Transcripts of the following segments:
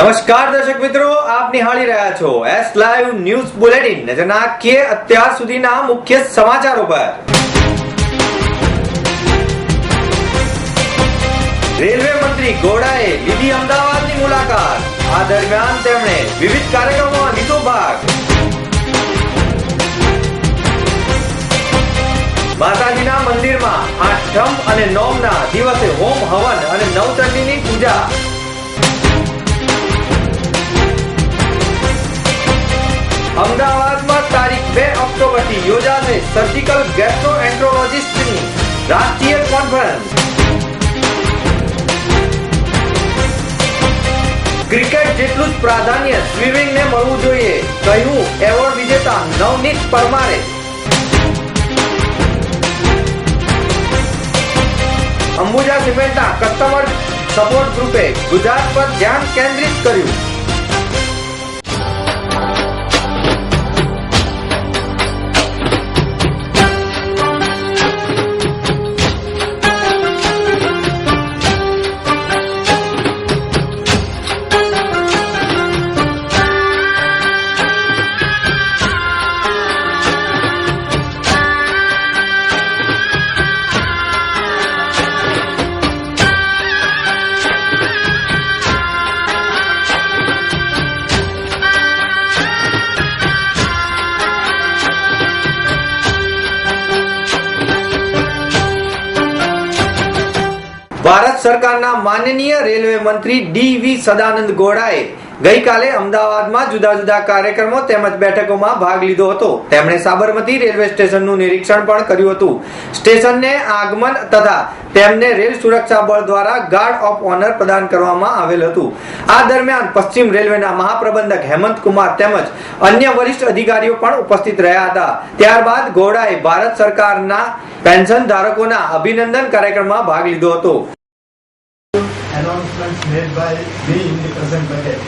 નમસ્કાર દર્શક મિત્રો, આપ નિહાળી રહ્યા છો એસ લાઈવ ન્યૂઝ બુલેટિન નજર નાખીએ અત્યાર સુધીના મુખ્ય સમાચારો પર. રેલવે મંત્રી ગોડાએ લીધી અમદાવાદની મુલાકાત. આ દરમિયાન તેમણે વિવિધ કાર્યક્રમોમાં લીધો ભાગ. માતાજીના મંદિરમાં આઠમ અને નોમના દિવસે હોમ હવન અને નવચંડીની પૂજા યોજાશે સર્જિકલ ગેસ્ટ્રોએન્ટ્રોલોજિસ્ટની રાષ્ટ્રીય કોન્ફરન્સ ક્રિકેટ જેટલું જ પ્રાધાન્ય સ્વિમિંગને મળવું જોઈએ, કહ્યું એવોર્ડ વિજેતા નવનીત પરમારે. અંબુજા સિમેન્ટના કસ્ટમર સપોર્ટ ગ્રુપે ગુજરાત પર ધ્યાન કેન્દ્રિત કર્યું. સરકારના માનનીય રેલવે મંત્રી ડી વી સદાનંદ ગોડાએ ગઈકાલે અમદાવાદમાં જુદા જુદા કાર્યક્રમો તેમજ બેઠકોમાં ભાગ લીધો હતો. તેમણે સાબરમતી રેલવે સ્ટેશનનું નિરીક્ષણ પણ કર્યું હતું. સ્ટેશનને આગમન તથા તેમને રેલ સુરક્ષા બળ દ્વારા ગાર્ડ ઓફ ઓનર પ્રદાન કરવામાં આવેલ હતું. આ દરમિયાન પશ્ચિમ રેલવેના મહાપ્રબંધક હેમંત કુમાર તેમજ અન્ય વરિષ્ઠ અધિકારીઓ પણ ઉપસ્થિત રહ્યા હતા. ત્યારબાદ ગોડાએ ભારત સરકારના પેન્શન ધારકોના અભિનંદન કાર્યક્રમમાં ભાગ લીધો હતો. Made by me in the present budget.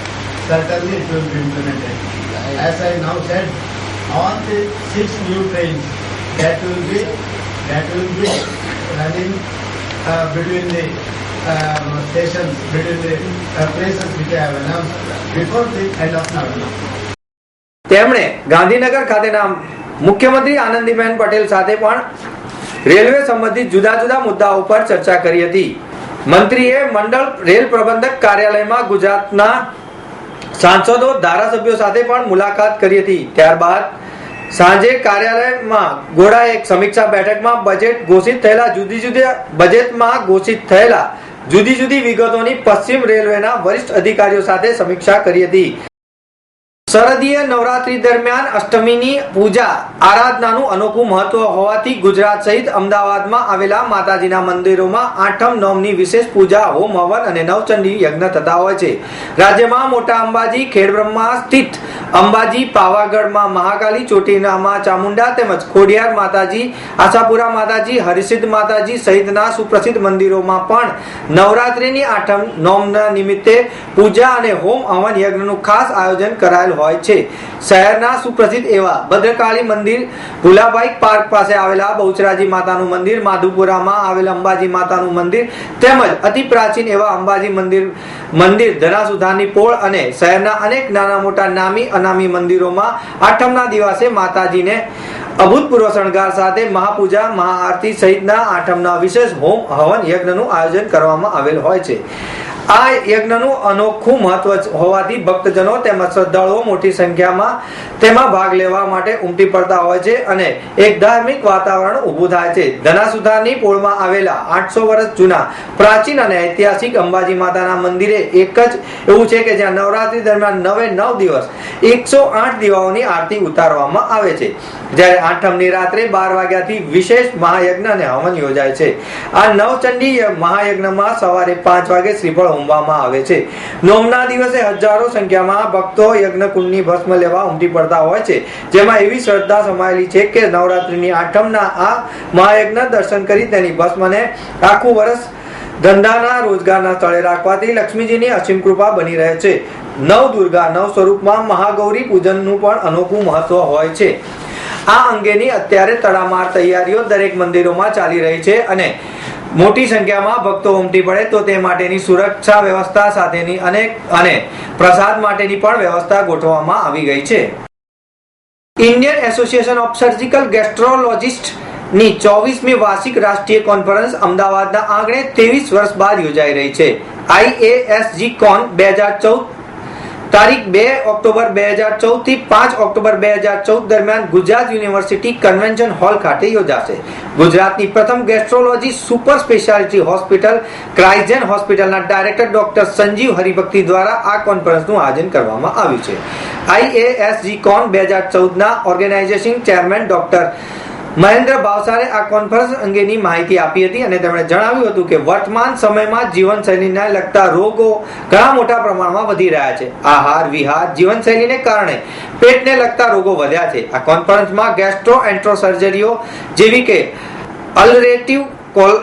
Certainly it will be implemented. As I now said, all the six new trains that will be, that will be running uh, between the um, stations, between the uh, places which I have announced before the end of November. તેમણે ગાંધીનગર ખાતેના મુખ્યમંત્રી આનંદીબેન પટેલ સાથે પણ railway સંબંધિત જુદા જુદા મુદ્દાઓ પર ચર્ચા કરી હતી મંત્રીએ મંડળ રેલ પ્રબંધક કાર્યાલયમાં ગુજરાતના સાંસદો, ધારાસભ્યો સાથે પણ મુલાકાત કરી હતી. ત્યારબાદ સાંજે કાર્યાલયમાં ગોળા એક સમીક્ષા બેઠકમાં બજેટ ઘોષિત થયેલા, જુદી જુદી બજેટમાં ઘોષિત થયેલા જુદી જુદી વિગતોની પશ્ચિમ રેલવેના વરિષ્ઠ અધિકારીઓ સાથે સમીક્ષા કરી હતી. શરદીય નવરાત્રી દરમિયાન અષ્ટમીની પૂજા આરાધનાનું અનોખું મહત્વ હોવાથી ગુજરાત સહિત અમદાવાદમાં આવેલા માતાજીના મંદિરોમાં આઠમ નોમની વિશેષ પૂજા હોમ હવન અને નવચંડી યજ્ઞ થતા હોય છે. રાજ્યમાં મોટા અંબાજી ખેડબ્રહ્મા સ્થિત અંબાજી, પાવાગઢમાં મહાકાલી ચોટીનામાં ચામુંડા તેમજ ખોડિયાર માતાજી, આશાપુરા માતાજી, હરિસિદ્ધ માતાજી સહિતના સુપ્રસિદ્ધ મંદિરોમાં પણ નવરાત્રિની આઠમ નોમના નિમિત્તે પૂજા અને હોમ હવન યજ્ઞનું ખાસ આયોજન કરાયેલ હોય છે. શહેરના સુપ્રસિદ્ધ એવા ભદ્રકાળી મંદિર ભુલાભાઈ પાર્ક પાસે આવેલા બહુચરાજી માતાનું મંદિર, માધુપુરામાં આવેલ અંબાજી માતાનું મંદિર તેમજ અતિ પ્રાચીન એવા અંબાજી મંદિર મંદિર ધરાસુધાની પોળ અને શહેરના અનેક નાના મોટા નામી અનામી મંદિરોમાં આઠમના દિવસે માતાજીને અભૂતપૂર્વ શણગાર સાથે મહાપૂજા, મહાઆરતી સહિતના આઠમના વિશેષ હોમ હવન યજ્ઞનું આયોજન કરવામાં આવેલ હોય છે. આ યજ્ઞનું અનોખું મહત્વ હોવાથી ભક્તજનો તેમજ શ્રદ્ધાળુઓ મોટી સંખ્યામાં તેમાં ભાગ લેવા માટે ઉમટી પડતા હોય છે અને એક ધાર્મિક વાતાવરણ ઊભું થાય છે. ધનાસુધાની પોળમાં આવેલા આઠસો વર્ષ જૂના પ્રાચીન અને ઐતિહાસિક અંબાજી માતાના મંદિરે એક જ એવું છે કે જ્યાં નવરાત્રી દરમિયાન નવે નવ દિવસ એકસો આઠ દીવાઓની આરતી ઉતારવામાં આવે છે. જ્યારે આઠમની રાત્રે બાર વાગ્યાથી વિશેષ મહાયજ્ઞ અને હવન યોજાય છે. આ નવચંડી મહાયજ્ઞમાં સવારે પાંચ વાગે શ્રીફળ હોમવામાં આવે છે. નોમના દિવસે હજારો સંખ્યામાં ભક્તો યજ્ઞ કુંડની ભસ્મ લેવા ઉમટી પડતા હોય છે. જેમાં એવી શ્રદ્ધા સમાયેલી છે કે નવરાત્રિની આઠમના આ મહાયજ્ઞ દર્શન કરી તેની ભસ્મને આખું વર્ષ ધંધાના રોજગારના સ્થળે રાખવાથી લક્ષ્મીજીની અસીમ કૃપા બની રહે છે. નવ દુર્ગા નવ સ્વરૂપમાં મહાગૌરી પૂજનનું પણ અનોખું મહત્વ હોય છે. આ અંગેની અત્યારે તડામાર તૈયારીઓ દરેક મંદિરોમાં ચાલી રહી છે અને મોટી સંખ્યામાં ભક્તો ઉમટી પડે તો તે માટેની સુરક્ષા વ્યવસ્થા સાથેની અનેક અને પ્રસાદ માટેની પણ વ્યવસ્થા ગોઠવવામાં આવી ગઈ છે. ઇન્ડિયન એસોસિએશન ઓફ સર્જિકલ ગેસ્ટ્રોલોજિસ્ટની ચોવીસમી વાર્ષિક રાષ્ટ્રીય કોન્ફરન્સ અમદાવાદના આંગણે ત્રેવીસ વર્ષ બાદ યોજાઈ રહી છે. આઈએએસજી કોન બે હજાર ચૌદ તારીખ બે ઓક્ટોબર બે હજાર ચૌદથી પાંચ ઓક્ટોબર બે હજાર ચૌદ દરમિયાન ગુજરાત યુનિવર્સિટી કન્વેન્શન હોલ ખાતે યોજાશે. ગુજરાતની પ્રથમ ગેસ્ટ્રોલોજી સુપર સ્પેશિયાલિટી હોસ્પિટલ ક્રાઇઝેન હોસ્પિટલના ડાયરેક્ટર ડોક્ટર સંજીવ હરિભક્તિ દ્વારા આ કોન્ફરન્સનું આયોજન કરવામાં આવ્યું છે. આઈએએસજી કોન બે હજાર ચૌદના ઓર્ગેનાઇઝેશન ચેરમેન ડોક્ટર મહેન્દ્ર ભાવસારે આ કોન્ફરન્સ અંગેની માહિતી આપી હતી અને તેમણે જણાવ્યું હતું કે વર્તમાન સમયમાં જીવનશૈલીને લગતા રોગો ઘણા મોટા પ્રમાણમાં વધી રહ્યા છે. આહાર, વિહાર, જીવનશૈલીને કારણે પેટને લગતા રોગો વધ્યા છે. આ કોન્ફરન્સમાં ગેસ્ટ્રો એન્ટ્રો સર્જરીઓ જેવી કે ulcerative call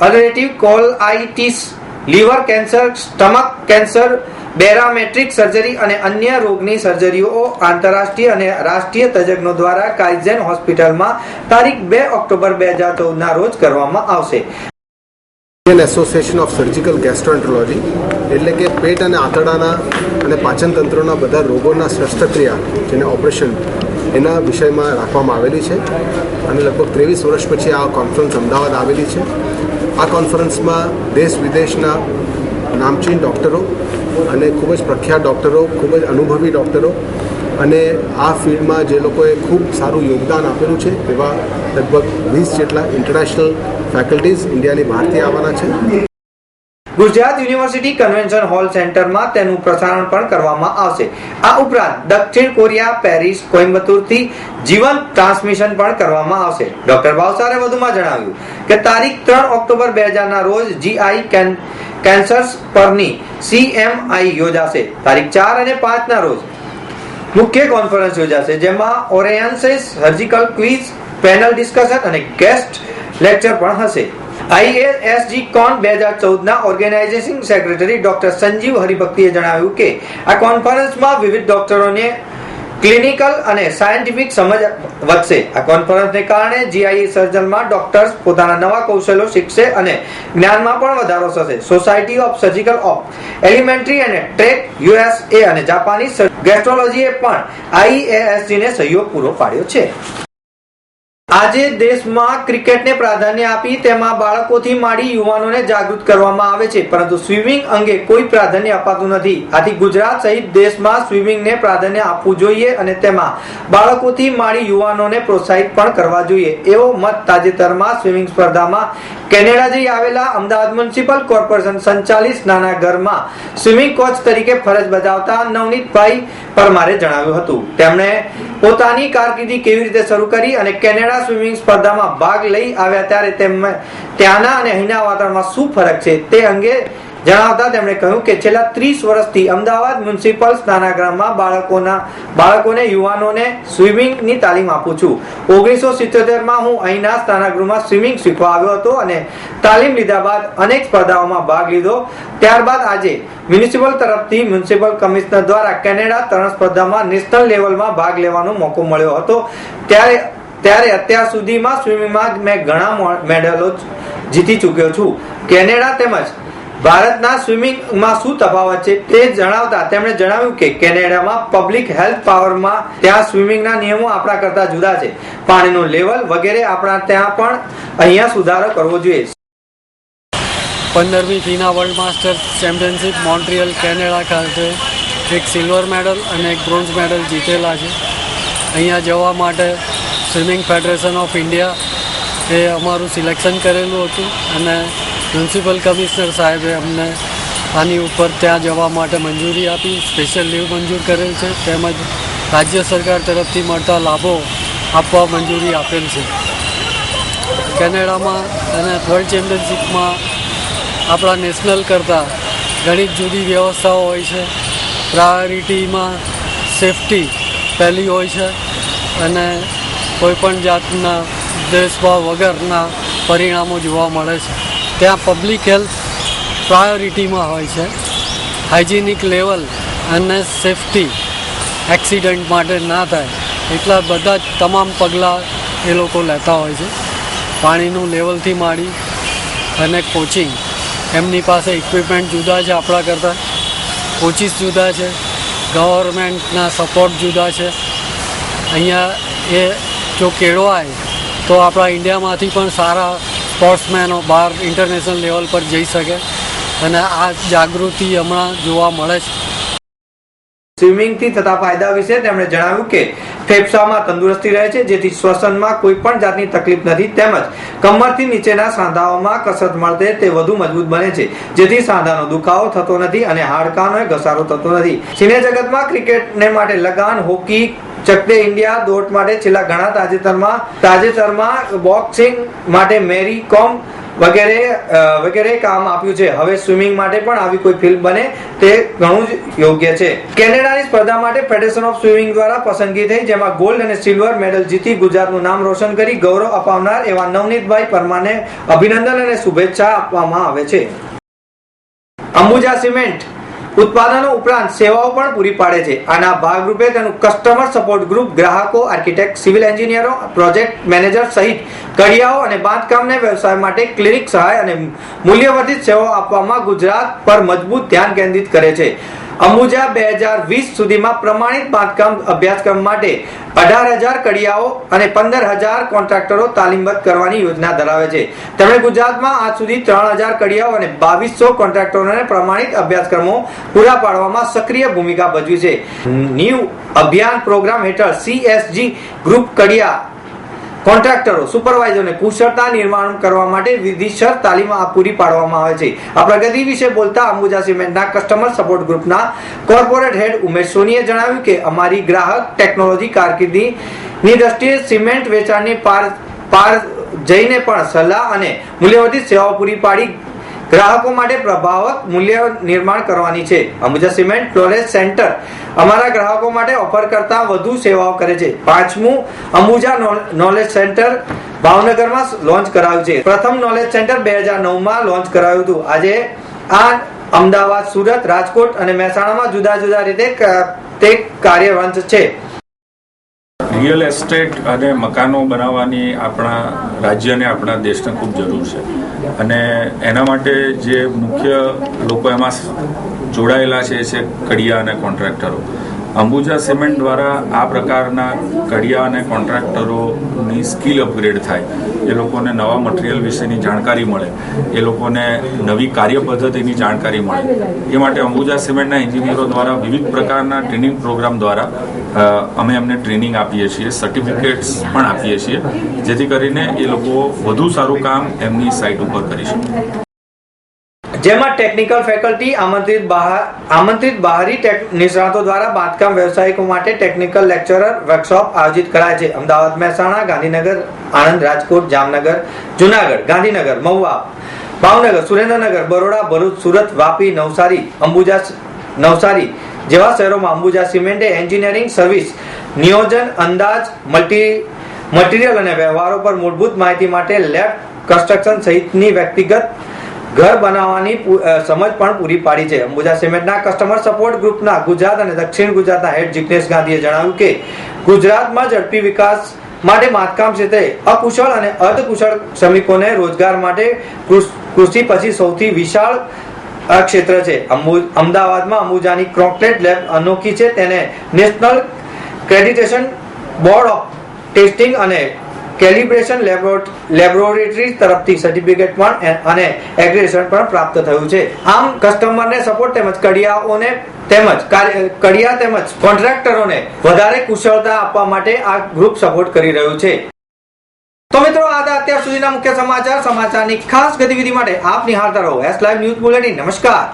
ulcerative colitis liver cancer, stomach cancer, bariatric surgery અને અન્ય રોગની સર્જરીઓ આંતરરાષ્ટ્રીય અને રાષ્ટ્રીય તજજ્ઞો દ્વારા કાઇઝેન હોસ્પિટલમાં તારીખ બે ઓક્ટોબર બે હજાર ચૌદના રોજ કરવામાં આવશે. Indian association of surgical gastroenterology એટલે કે પેટ અને આંતરડાના અને પાચનતંત્રોના બધા રોગોના શસ્ત્રક્રિયા જેને ઓપરેશન એના વિષયમાં રાખવામાં આવેલી છે. અને લગભગ ત્રેવીસ વર્ષ પછી આ કોન્ફરન્સ અમદાવાદ આવેલી છે. આ કોન્ફરન્સમાં દેશ વિદેશના નામચીન ડૉક્ટરો અને ખૂબ જ પ્રખ્યાત ડૉક્ટરો, ખૂબ જ અનુભવી ડૉક્ટરો અને આ ફિલ્ડમાં જે લોકોએ ખૂબ સારું યોગદાન આપેલું છે એવા લગભગ વીસ જેટલા ઇન્ટરનેશનલ ફેકલ્ટીઝ ઇન્ડિયાની બહારથી આવવાના છે. ગુજરાત યુનિવર્સિટી કન્વેન્શન હોલ સેન્ટરમાં તેનું પ્રસારણ પણ કરવામાં આવશે. આ ઉપરાંત દક્ષિણ કોરિયા, પેરિસ, કોઇમ્બતુરથી જીવંત ટ્રાન્સમિશન પણ કરવામાં આવશે. ડોક્ટર ભાવસારે વધુમાં જણાવ્યું કે તારીખ ત્રણ ઓક્ટોબર બે હજારના રોજ જીઆઈ કેન્સર્સ પરની સીએમઆઈ યોજાશે. તારીખ ચાર અને પાંચના રોજ મુખ્ય કોન્ફરન્સ યોજાશે, જેમાં ઓરેન્સિસ સર્જિકલ ક્વિઝ, પેનલ ડિસ્કશન અને ગેસ્ટ લેક્ચર પણ હશે. આઈએએસજી કોન બે હજાર ચૌદના ઓર્ગેનાઇઝેશન સેક્રેટરી ડોક્ટર સંજીવ હરિભક્તિએ જણાવ્યું કે આ કોન્ફરન્સમાં વિવિધ ડોક્ટરોને ક્લિનિકલ અને સાયન્ટિફિક સમજ વધશે. આ કોન્ફરન્સને કારણે જીઆઈ સર્જનમાં ડોક્ટર્સ પોતાના નવા કૌશલ્યો શીખશે અને જ્ઞાનમાં પણ વધારો થશે. Society of surgical of alimentary અને ટ્રેક યુએસએ અને જાપાનીઝ ગેસ્ટ્રોલોજીએ પણ આઈએએસજીને સહયોગ પૂરો પાડ્યો છે. આજે દેશમાં ક્રિકેટને પ્રાધાન્ય આપી તેમાં બાળકોથી માંડી યુવાનોને જાગૃત કરવામાં આવે છે, પરંતુ સ્વિમિંગ અંગે કોઈ પ્રાધાન્ય અપાતું નથી. આથી ગુજરાત સહિત દેશમાં સ્વિમિંગને પ્રાધાન્ય આપવું જોઈએ અને તેમાં બાળકોથી માંડી યુવાનોને પ્રોત્સાહિત પણ કરવા જોઈએ. એવો મત તાજેતરમાં સ્વિમિંગ સ્પર્ધામાં કેનેડા જઈ આવેલા અમદાવાદ મ્યુનિસિપલ કોર્પોરેશન સંચાલિત નાના ઘરમાં સ્વિમિંગ કોચ તરીકે ફરજ બજાવતા નવનીતભાઈ પરમારે જણાવ્યું હતું. તેમણે પોતાની કારકિર્દી કેવી રીતે શરૂ કરી અને કેનેડા સ્વિમિંગ સ્પર્ધામાં ભાગ લઈ આવ્યા ત્યારે ત્યાંના અને અહીંના વાતાવરણમાં શું ફરક છે તે અંગે જણાવતા તેમણે કહ્યું કે છેલ્લા ત્રીસ વર્ષથી અમદાવાદ મ્યુનિસિપલ સ્નાનાગ્રામમાં બાળકોના, બાળકોને, યુવાનોને સ્વિમિંગની તાલીમ આપું છું. ઓગણીસો સિત્તોતેરમાં હું અહીંના સ્નાનાગૃહમાં સ્વિમિંગ શીખવા આવ્યો હતો અને તાલીમ લીધા બાદ અનેક સ્પર્ધાઓમાં ભાગ લીધો. ત્યારબાદ આજે મ્યુનિસિપલ તરફથી મ્યુનિસિપલ કમિશનર દ્વારા કેનેડા તરણ સ્પર્ધામાં નેશનલ લેવલમાં ભાગ લેવાનો મોકો મળ્યો હતો. ત્યારે ત્યારે અત્યાર સુધીમાં સ્વિમિંગમાં મેં ઘણા મેડલો જીતી ચૂક્યો છું. કેનેડા તેમજ ભારતના સ્વિમિંગમાં શું તફાવત છે તે જણાવતા તેમણે જણાવ્યું કે કેનેડામાં પબ્લિક હેલ્થ પાવરમાં ત્યાં સ્વિમિંગના નિયમો આપણા કરતા જુદા છે. પાણીનું લેવલ વગેરે આપણા ત્યાં પણ અહીંયા સુધારો કરવો જોઈએ. પંદરમી FINA world master championship Montreal Canada ખાતે એક સિલ્વર મેડલ અને એક બ્રોન્ઝ મેડલ જીતેલા છે. અહીંયા જવા માટે સ્વિમિંગ ફેડરેશન ઓફ ઇન્ડિયા એ અમારું સિલેક્શન કરેલું હતું અને મ્યુનિસિપલ કમિશનર સાહેબે અમને આની ઉપર ત્યાં જવા માટે મંજૂરી આપી સ્પેશિયલ લીવ મંજૂર કરેલ છે. તેમજ રાજ્ય સરકાર તરફથી મળતા લાભો આપવા મંજૂરી આપેલ છે. કેનેડામાં અને વર્લ્ડ ચેમ્પિયનશિપમાં આપણા નેશનલ કરતાં ઘણી જુદી વ્યવસ્થાઓ હોય છે. પ્રાયોરિટીમાં સેફટી પહેલી હોય છે અને કોઈપણ જાતના દેશભાવ વગરના પરિણામો જોવા મળે છે. ત્યાં પબ્લિક હેલ્થ પ્રાયોરિટીમાં હોય છે. હાઇજિનિક લેવલ અને સેફટી એક્સિડન્ટ માટે ના થાય. એટલા બધા જ તમામ પગલાં એ લોકો લેતા હોય છે. પાણીનું લેવલથી માંડી અને કોચિંગ એમની પાસે ઇક્વિપમેન્ટ જુદા છે આપણા કરતાં. કોચિસ જુદા છે. ગવર્મેન્ટના સપોર્ટ જુદા છે. અહીંયા એ જો કેળવાય તો આપણા ઇન્ડિયામાંથી પણ સારા સ્પોર્ટ્સમેનો બહાર ઇન્ટરનેશનલ લેવલ પર જઈ શકે. અને આ જાગૃતિ હમણાં જોવા મળે છે. સ્વિમિંગથી થતા ફાયદા વિશે તેમણે જણાવ્યું કે, ફેફસામાં તંદુરસ્તી રહે છે, જેથી શ્વસનમાં કોઈ પણ જાતની તકલીફ નથી. તેમજ કમરથી નીચેના સાંધાઓમાં કસરત મળતે તે વધુ મજબૂત બને છે. જેથી સાંધાનો દુખાવો થતો નથી અને હાડકાનો ઘસારો થતો નથી. સિને જગતમાં ક્રિકેટને માટે લગાન, હોકી ચકડે ઇન્ડિયા દોટ માટે છેલ્લા ઘણા તાજેતરમાં તાજેતરમાં બોક્સિંગ માટે મેરી કોમ વગેરે વગેરે કામ આપ્યું છે. હવે સ્વિમિંગ માટે પણ આવી કોઈ ફિલ્મ બને તે ઘણું જ યોગ્ય છે. કેનેડાની સ્પર્ધા માટે ફેડરેશન ઓફ સ્વિમિંગ દ્વારા પસંદગી થઈ, જેમાં ગોલ્ડ અને સિલ્વર મેડલ જીતી ગુજરાતનું નામ રોશન કરી ગૌરવ અપાવનાર એવા નવનીતભાઈ પરમારને અભિનંદન અને શુભેચ્છા આપવામાં આવે છે. અંબુજા સિમેન્ટ ઉત્પાદનો ઉપરાંત સેવાઓ પણ પૂરી પાડે છે. આના ભાગરૂપે તેનું કસ્ટમર સપોર્ટ ગ્રુપ ગ્રાહકો આર્કિટેક્ટ સિવિલ એન્જિનિયરો પ્રોજેક્ટ મેનેજર સહિત કડિયાઓ અને બાંધકામને વ્યવસાય માટે ક્લિનિક સહાય અને મૂલ્યવર્ધિત સેવાઓ આપવામાં ગુજરાત પર મજબૂત ધ્યાન કેન્દ્રિત કરે છે. અંબુજા બે હજાર વીસ સુધીમાં પ્રમાણિત બાંધકામ અભ્યાસક્રમ માટે અઢાર હજાર કડિયાઓ અને પંદર હજાર કોન્ટ્રાક્ટરો તાલીમબદ્ધ કરવાની યોજના ધરાવે છે. તેમણે ગુજરાતમાં આજ સુધી ત્રણ હજાર કડિયાઓ અને બાવીસો કોન્ટ્રાક્ટરોને પ્રમાણિત અભ્યાસક્રમો પૂરા પાડવામાં સક્રિય ભૂમિકા ભજવી છે. ન્યૂ અભિયાન પ્રોગ્રામ હેઠળ સીએસજી ગ્રુપ કડિયા કોન્ટ્રાક્ટરો, સુપરવાઇઝરને કુશળતા નિર્માણ કરવા માટે વિધિસર તાલીમ પૂરી પાડવામાં આવે છે. આ પ્રગતિ વિશે બોલતા અંબુજા સિમેન્ટના કસ્ટમર સપોર્ટ ગ્રુપના કોર્પોરેટ હેડ ઉમેશ સોનીએ જણાવ્યું કે અમારી ગ્રાહક ટેકનોલોજી કારકિર્દીની દ્રષ્ટિએ સિમેન્ટ વેચાણની પાર પાર જઈને પણ સલાહ અને મૂલ્યવર્ધિત સેવાઓ પૂરી પાડી ગ્રાહકો માટે પ્રભાવક મૂલ્ય નિર્માણ કરવાની છે. અંબુજા સિમેન્ટ ફ્લોરેસ સેન્ટર અમારા ગ્રાહકો માટે ઓફર કરતા વધુ સેવાઓ કરે છે. પાંચમું અંબુજા નોલેજ સેન્ટર ભાવનગરમાં લોન્ચ કરાયું છે. પ્રથમ નોલેજ સેન્ટર બે હજાર નવમાં લોન્ચ કરાયું હતું. આજે આ અમદાવાદ, સુરત, રાજકોટ અને મહેસાણામાં જુદા જુદા રીતે તે કાર્યરત છે. રિયલ એસ્ટેટ અને મકાનો બનાવવાની આપણા રાજ્યને આપણા દેશને ખૂબ જરૂર છે. અને એના માટે જે મુખ્ય લોકો એમાં જોડાયેલા છે એ છે કડિયા અને કોન્ટ્રાક્ટરો. અંબુજા સિમેન્ટ દ્વારા આ પ્રકારના કડિયા અને કોન્ટ્રાક્ટરોની સ્કિલ અપગ્રેડ થાય. એ લોકોને નવા મટીરિયલ વિશેની જાણકારી મળે. એ લોકોને નવી કાર્ય પદ્ધતિની જાણકારી મળે. એ માટે અંબુજા સિમેન્ટના એન્જિનિયરો દ્વારા વિવિધ પ્રકારના ટ્રેનિંગ પ્રોગ્રામ દ્વારા અમે એમને ટ્રેનિંગ આપીએ છીએ, સર્ટિફિકેટ્સ પણ આપીએ છીએ, જેથી કરીને એ લોકો વધુ સારું કામ એમની સાઇટ ઉપર કરી શકે. જેમાં ટેકનિકલ ફેકલ્ટી આમંત્રિત બહાર આમંત્રિત બહારી નિષ્ણાતો દ્વારા બાંધકામ વ્યવસાયિકો માટે ટેકનિકલ લેક્ચરર વર્કશોપ આયોજિત કરાય છે. અમદાવાદ મહેસાણા, ગાંધીનગર, આણંદ, રાજકોટ, જામનગર, જુનાગઢ, ગાંધીનગર, મહુવા, ભાવનગર, સુરેન્દ્રનગર, બરોડા, ભરૂચ, સુરત, વાપી, નવસારી, અંબુજા નવસારી જેવા શહેરોમાં અંબુજા સિમેન્ટે, એન્જિનિયરિંગ સર્વિસ, નિયોજન, અંદાજ, મલ્ટી મટીરિયલ અને વ્યવહારો પર મૂળભૂત માહિતી માટે લેબ કન્સ્ટ્રક્શન સહિતની વ્યક્તિગત ઘર બનાવવાની સમજ પણ પૂરી પાડી છે. અંબુજા સિમેન્ટના કસ્ટમર સપોર્ટ ગ્રુપના ગુજરાત અને દક્ષિણ ગુજરાતના હેડ જિગ્નેશ ગાંધીએ જણાવ્યું કે, ગુજરાતમાં ઝડપી વિકાસ માટે માતકામ ક્ષેત્રે અકુશળ અને અર્ધકુશળ શ્રમિકોને રોજગાર માટે કૃષ- પછી સૌથી વિશાળ ક્ષેત્ર છે. અમદાવાદમાં અંબુજાની ક્રોકલેટ લેબ અનોખી છે. તેને national accreditation board of testing અને કેલિબ્રેશન લેબોરેટરી તરફથી સર્ટિફિકેટ પણ અને એગ્રેશન પણ પ્રાપ્ત થયું છે. આમ કસ્ટમરને સપોર્ટ તેમજ કડિયાઓને તેમજ કડિયા તેમજ કોન્ટ્રાક્ટરોને વધારે કુશળતા આપવા માટે આ ગ્રુપ સપોર્ટ કરી રહ્યું છે. તો મિત્રો, આ હતા અત્યાર સુધીના મુખ્ય સમાચાર. સમાચારની ખાસ ગતિવિધિ માટે આપ નિહાળતા રહો. એસ લાઈવ ન્યૂઝ બુલેટિન નમસ્કાર.